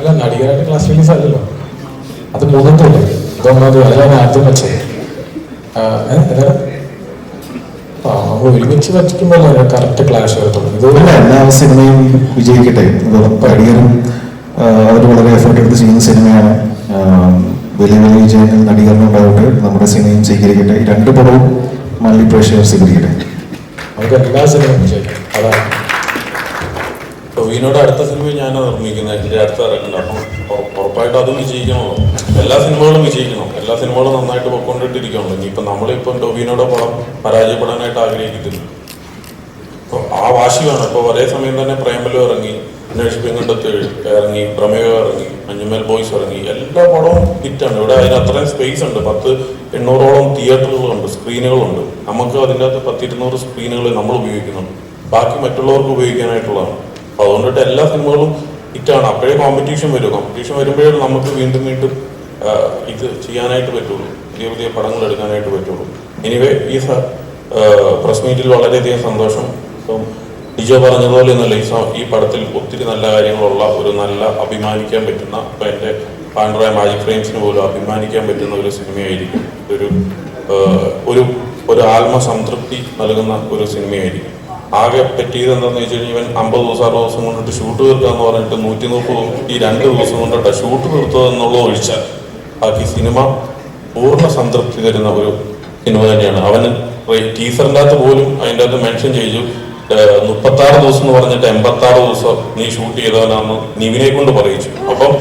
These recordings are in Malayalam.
അല്ല നടികരായിട്ട് ക്ലാസ് റിലീസ് ആയല്ലോ അത് മുഖത്തുള്ളേ ഇതൊന്നത് അതാണ് ആദ്യം വെച്ചത് നമ്മൾ ഒരുമിച്ച് വച്ചിട്ടുമ്പോൾ കറക്റ്റ് ക്ലാഷ് വരത്തുള്ളൂ. ഇത് അല്ല എല്ലാ സിനിമയും വിജയിക്കട്ടെ. നടികരും അവർ വളരെ എഫേർട്ട് എടുത്ത് ചെയ്യുന്ന സിനിമയാണ്. വലിയ വലിയ വിജയങ്ങൾ നടികറിനുണ്ടാവട്ടെ നമ്മുടെ സിനിമയും സ്വീകരിക്കട്ടെ. ഈ രണ്ട് പടവും മല്ലി പ്രേക്ഷകർ സ്വീകരിക്കട്ടെ. നമുക്ക് എല്ലാ സിനിമയും വിജയിക്കട്ടെ അതാണ് ടൊവിനോട് അടുത്ത സിനിമ ഞാൻ നിർമ്മിക്കുന്നത്. എന്റെ അടുത്ത് ഇറക്കുന്നത് അപ്പം ഉറ- ഉറപ്പായിട്ട് അതും വിജയിക്കണമല്ലോ എല്ലാ സിനിമകളും വിജയിക്കണം. എല്ലാ സിനിമകളും നന്നായിട്ട് പൊക്കൊണ്ടിട്ടിരിക്കണല്ലോ ഇനിയിപ്പം നമ്മളിപ്പം ടൊവിനോടെ പടം പരാജയപ്പെടാനായിട്ട് ആഗ്രഹിക്കുന്നു അപ്പോൾ ആ വാശി വേണം. ഒരേ സമയം തന്നെ പ്രേമലു ഇറങ്ങി അന്വേഷിപ്പിങ്ങണ്ടത്ത് ഇറങ്ങി പ്രമേയം ഇറങ്ങി മഞ്ഞുമേൽ ബോയ്സ് ഇറങ്ങി. എല്ലാ പടവും ഹിറ്റാണ്. ഇവിടെ അതിന് അത്രയും സ്പേസ് ഉണ്ട്. പത്ത് എണ്ണൂറോളം തിയേറ്ററുകളുണ്ട് സ്ക്രീനുകളുണ്ട്. നമുക്ക് അതിന്റെ അകത്ത് പത്തിരുന്നൂറ് സ്ക്രീനുകൾ നമ്മൾ ഉപയോഗിക്കുന്നുണ്ട്. ബാക്കി മറ്റുള്ളവർക്ക് ഉപയോഗിക്കാനായിട്ടുള്ളതാണ്. അപ്പോൾ അതുകൊണ്ടിട്ട് എല്ലാ സിനിമകളും ഹിറ്റാണ്. അപ്പോഴേ കോമ്പറ്റീഷൻ വരും. കോമ്പറ്റീഷൻ വരുമ്പോഴേ നമുക്ക് വീണ്ടും വീണ്ടും ഇത് ചെയ്യാനായിട്ട് പറ്റുള്ളൂ. പുതിയ പുതിയ പടങ്ങൾ എടുക്കാനായിട്ട് പറ്റുള്ളൂ. എനിവേ ഈ പ്രസ് മീറ്റിൽ വളരെയധികം സന്തോഷം. ഇപ്പം ഡിജോ പറഞ്ഞതുപോലെ ഒന്നല്ല ഈ ഈ പടത്തിൽ ഒത്തിരി നല്ല കാര്യങ്ങളുള്ള ഒരു നല്ല അഭിമാനിക്കാൻ പറ്റുന്ന ഇപ്പം എന്റെ പാണ്ഡ്രായ മാജിക് ഫ്രെയിംസിന് പോലും അഭിമാനിക്കാൻ പറ്റുന്ന ഒരു സിനിമയായിരിക്കും. ഒരു ഒരു ഒരു ആത്മസംതൃപ്തി നൽകുന്ന ഒരു സിനിമയായിരിക്കും. ആകെ പറ്റിയത് എന്താണെന്ന് വെച്ച് കഴിഞ്ഞാൽ ഇവൻ അമ്പത് ദിവസം അറുപത് ദിവസം കൊണ്ടിട്ട് ഷൂട്ട് തീർക്കാന്ന് പറഞ്ഞിട്ട് നൂറ്റി മുപ്പത് ഈ രണ്ട് ദിവസം കൊണ്ടിട്ട് ഷൂട്ട് തീർത്തത് എന്നുള്ളത് ഒഴിച്ചാൽ ബാക്കി സിനിമ പൂർണ സംതൃപ്തി തരുന്ന ഒരു സിനിമ തന്നെയാണ്. അവന് ടീസറിന്റെ അകത്ത് പോലും അതിന്റെ അകത്ത് മെൻഷൻ ചെയ്തു. മുപ്പത്തി ആറ് ദിവസം എന്ന് പറഞ്ഞിട്ട് എൺപത്തി ആറ് ദിവസം നീ ഷൂട്ട് ചെയ്തവനാന്ന് നിവിനെ കൊണ്ട് പറയിച്ചു. അപ്പം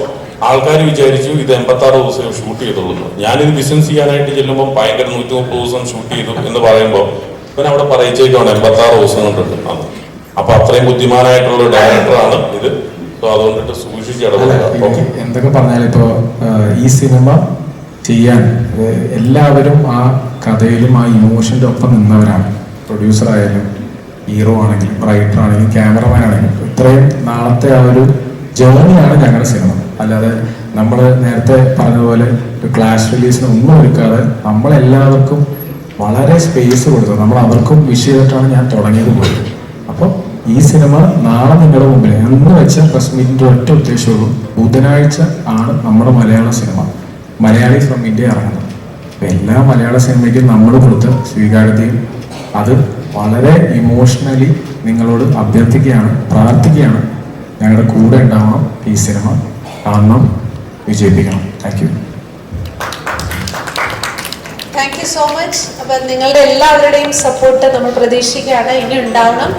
ആൾക്കാർ വിചാരിച്ചു ഇത് എൺപത്തി ആറ് ദിവസം ഷൂട്ട് ചെയ്തുള്ളൂ. ഞാനിത് ബിസിനസ് ചെയ്യാനായിട്ട് ചെല്ലുമ്പോൾ ഭയങ്കര നൂറ്റി മുപ്പത് ദിവസം ഷൂട്ട് ചെയ്തു എന്ന് പറയുമ്പോൾ ഇവൻ അവിടെ പറയിച്ചേക്കാണ് എൺപത്തി ആറ് ദിവസം കൊണ്ടിട്ട്. അന്ന് അപ്പൊ അത്രയും ബുദ്ധിമാനായിട്ടുള്ള ഡയറക്ടറാണ് ഇത്. സോ അതുകൊണ്ടിട്ട് സൂക്ഷിച്ച് ഇടപെടുക. എന്തൊക്കെ പറഞ്ഞാലും ഇപ്പോ ഈ സിനിമ ചെയ്യാൻ എല്ലാവരും ആ കഥയിലും ആ ഇമോഷന്റെ ഒപ്പം നിന്നവരാണ്. പ്രൊഡ്യൂസർ ആയാലും ഹീറോ ആണെങ്കിലും റൈറ്റർ ആണെങ്കിലും ക്യാമറമാൻ ആണെങ്കിലും. ഇത്രയും നാളത്തെ ആ ഒരു ജേർണിയാണ് ഞങ്ങളുടെ സിനിമ. അല്ലാതെ നമ്മൾ നേരത്തെ പറഞ്ഞതുപോലെ ക്ലാഷ് റിലീസിന് ഒന്നും ഒരുക്കാതെ നമ്മളെല്ലാവർക്കും വളരെ സ്പേസ് കൊടുത്തു. നമ്മൾ അവർക്കും വിഷ് ചെയ്തിട്ടാണ് ഞാൻ തുടങ്ങിയത് പോലും അപ്പോൾ ഈ സിനിമ നാളെ നിങ്ങളുടെ മുമ്പിൽ എന്ന് വെച്ച പ്രസ് മീറ്റിന്റെ ഒറ്റ ഉദ്ദേശമുള്ളൂ. ബുധനാഴ്ച ആണ് നമ്മുടെ മലയാള സിനിമ. മലയാളി ഫ്രം ഇന്ത്യ ഇറങ്ങുന്നത്. എല്ലാ മലയാള സിനിമയ്ക്കും നമ്മൾ കൊടുത്ത സ്വീകാര്യതയും അത് വളരെ ഇമോഷണലി നിങ്ങളോട് അഭ്യർത്ഥിക്കുകയാണ് പ്രാർത്ഥിക്കുകയാണ്. ഞങ്ങളുടെ കൂടെ ഉണ്ടാവണം ഈ സിനിമ. കാണണം വിജയിപ്പിക്കണം. Thank you thank you so much അപ്പൊ നിങ്ങളുടെ എല്ലാവരുടെയും സപ്പോർട്ട് നമ്മൾ പ്രതീക്ഷിക്കുകയാണ്. ഇനി ഉണ്ടാവണം.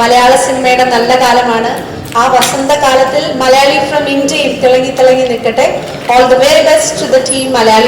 മലയാള സിനിമയുടെ നല്ല കാലമാണ്. ആ വസന്തകാലത്തിൽ മലയാളി ഫ്രം ഇന്ത്യയും തിളങ്ങി തിളങ്ങി നിൽക്കട്ടെ. All the very best to the team Malayali.